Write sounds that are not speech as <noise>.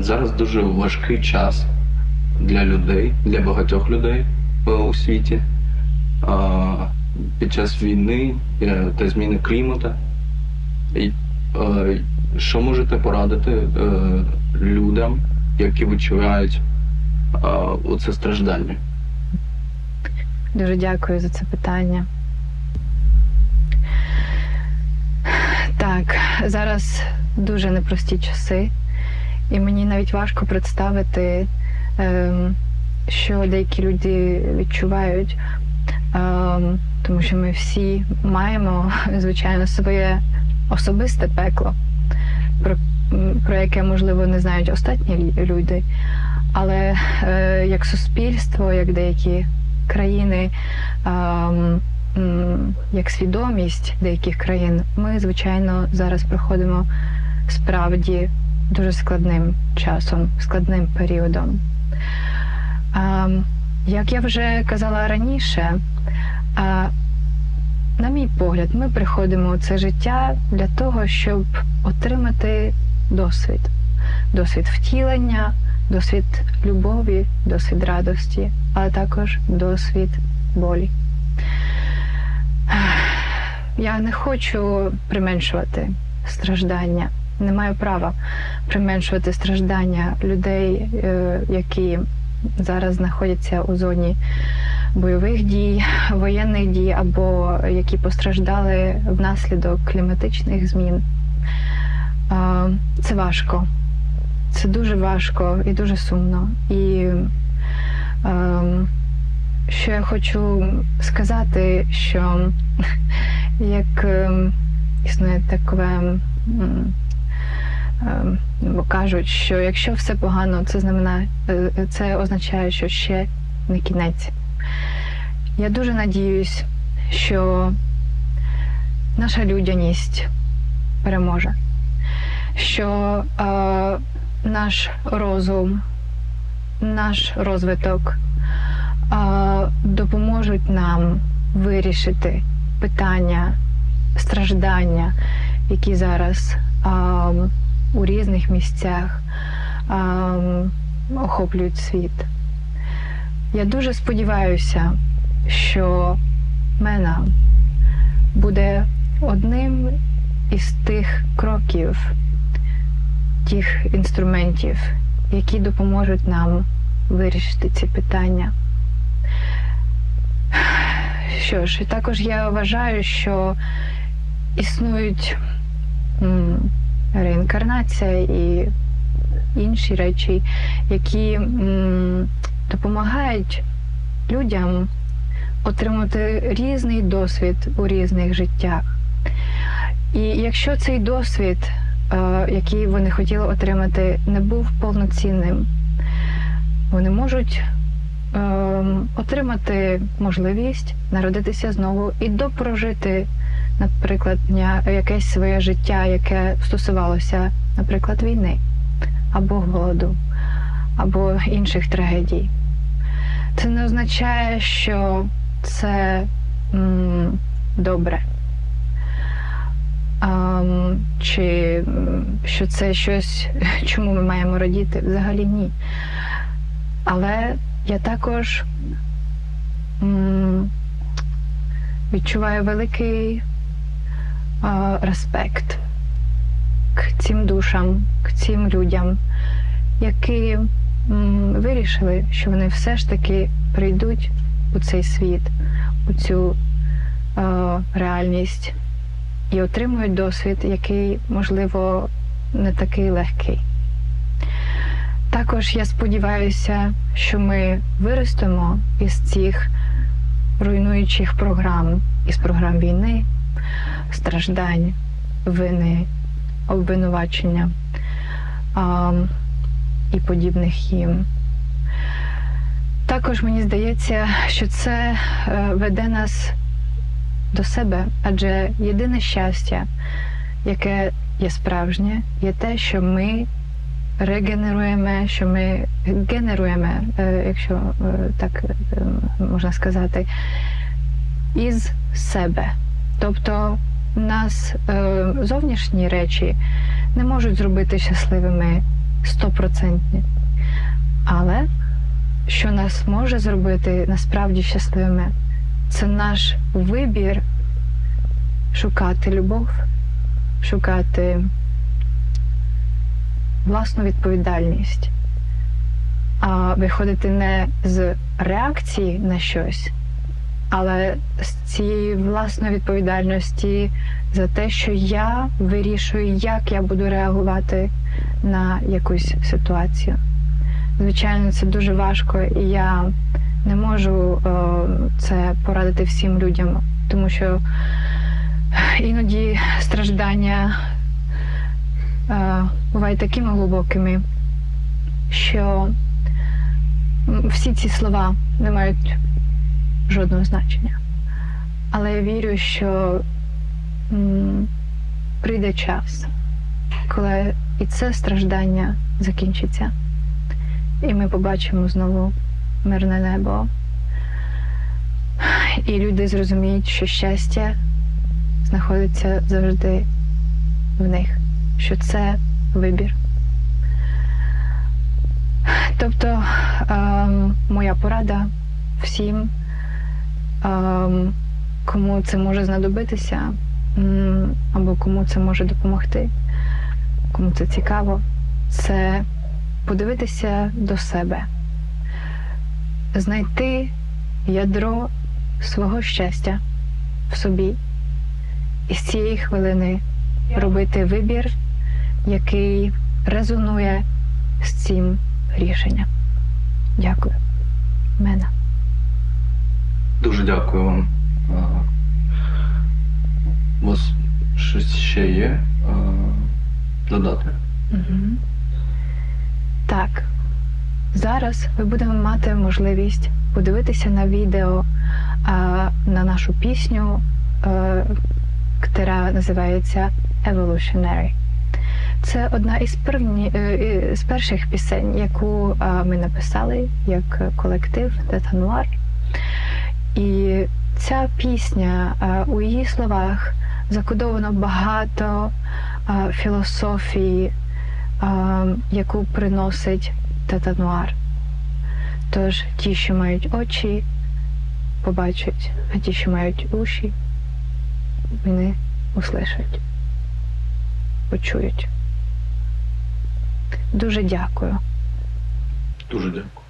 зараз дуже важкий час для людей, для багатьох людей у світі. Під час війни е, та зміни клімату. Е, Що можете порадити е, людям, які відчувають е, оце страждання? Дуже дякую за це питання. Так, зараз дуже непрості часи, і мені навіть важко представити, ем, що деякі люди відчувають, ем, тому що ми всі маємо, звичайно, своє особисте пекло, про, про яке, можливо, не знають останні люди. Але е, як суспільство, як деякі країни, ем, як свідомість деяких країн, ми, звичайно, зараз проходимо справді дуже складним часом, складним періодом. Ем, Як я вже казала раніше, а, на мій погляд, ми приходимо у це життя для того, щоб отримати досвід, досвід втілення, досвід любові, досвід радості, але також досвід болі. Я не хочу применшувати страждання, не маю права применшувати страждання людей, е, які зараз знаходяться у зоні бойових дій, воєнних дій або які постраждали внаслідок кліматичних змін. Це важко. Це дуже важко і дуже сумно. І що я хочу сказати, що <laughs> як ем, існує таке, бо кажуть, що якщо все погано, це знамена, е, це означає, що ще не кінець. Я дуже надіюсь, що наша людяність переможе, що е, наш розум, наш розвиток е, допоможуть нам вирішити питання страждання, які зараз е, у різних місцях охоплюють світ. Я дуже сподіваюся, що Мена буде одним із тих кроків, тих інструментів, які допоможуть нам вирішити ці питання. Що ж, і також я вважаю, що існують реінкарнація і інші речі, які допомагають людям отримати різний досвід у різних життях. І якщо цей досвід, е, який вони хотіли отримати, не був повноцінним, вони можуть е, отримати можливість народитися знову і допрожити, наприклад, якесь своє життя, яке стосувалося, наприклад, війни або голоду, або інших трагедій. Це не означає, що це м, добре. Ам, чи що це щось, чому ми маємо радіти? Взагалі ні. Але я також м, відчуваю великий а, респект к цим душам, к цим людям, які вирішили, що вони все ж таки прийдуть у цей світ, у цю реальність і отримують досвід, який, можливо, не такий легкий. Також я сподіваюся, що ми виростемо із цих руйнуючих програм, із програм війни, страждань, вини, обвинувачення а, і подібних їм. Також мені здається, що це е, веде нас до себе, адже єдине щастя, яке є справжнє, є те, що ми регенеруємо, що ми генеруємо, е, якщо е, так можна сказати, із себе. Тобто нас е, зовнішні речі не можуть зробити щасливими стопроцентні. Але що нас може зробити насправді щасливими, це наш вибір шукати любов, шукати власну відповідальність, а виходити не з реакції на щось, але з цієї власної відповідальності за те, що я вирішую, як я буду реагувати на якусь ситуацію. Звичайно, це дуже важко, і я не можу е, це порадити всім людям, тому що іноді страждання е, бувають такими глибокими, що всі ці слова не мають жодного значення. Але я вірю, що м, прийде час, коли і це страждання закінчиться, і ми побачимо знову мирне небо. І люди зрозуміють, що щастя знаходиться завжди в них, що це вибір. Тобто ем, моя порада всім, кому це може знадобитися, або кому це може допомогти, кому це цікаво, це подивитися до себе, знайти ядро свого щастя в собі і з цієї хвилини робити вибір, який резонує з цим рішенням. Дякую. Мене. Дуже дякую вам. У вас щось ще є додати? Так. Зараз ви будемо мати можливість подивитися на відео на нашу пісню, яка називається Evolutionary. Це одна із, первні, е, з перших пісень, яку ми написали як колектив Детануар. І ця пісня у її словах закодовано багато філософії, яку приносить Тетануар. Тож ті, що мають очі, побачать, а ті, що мають уші, вони услышать, почують. Дуже дякую. Дуже дякую.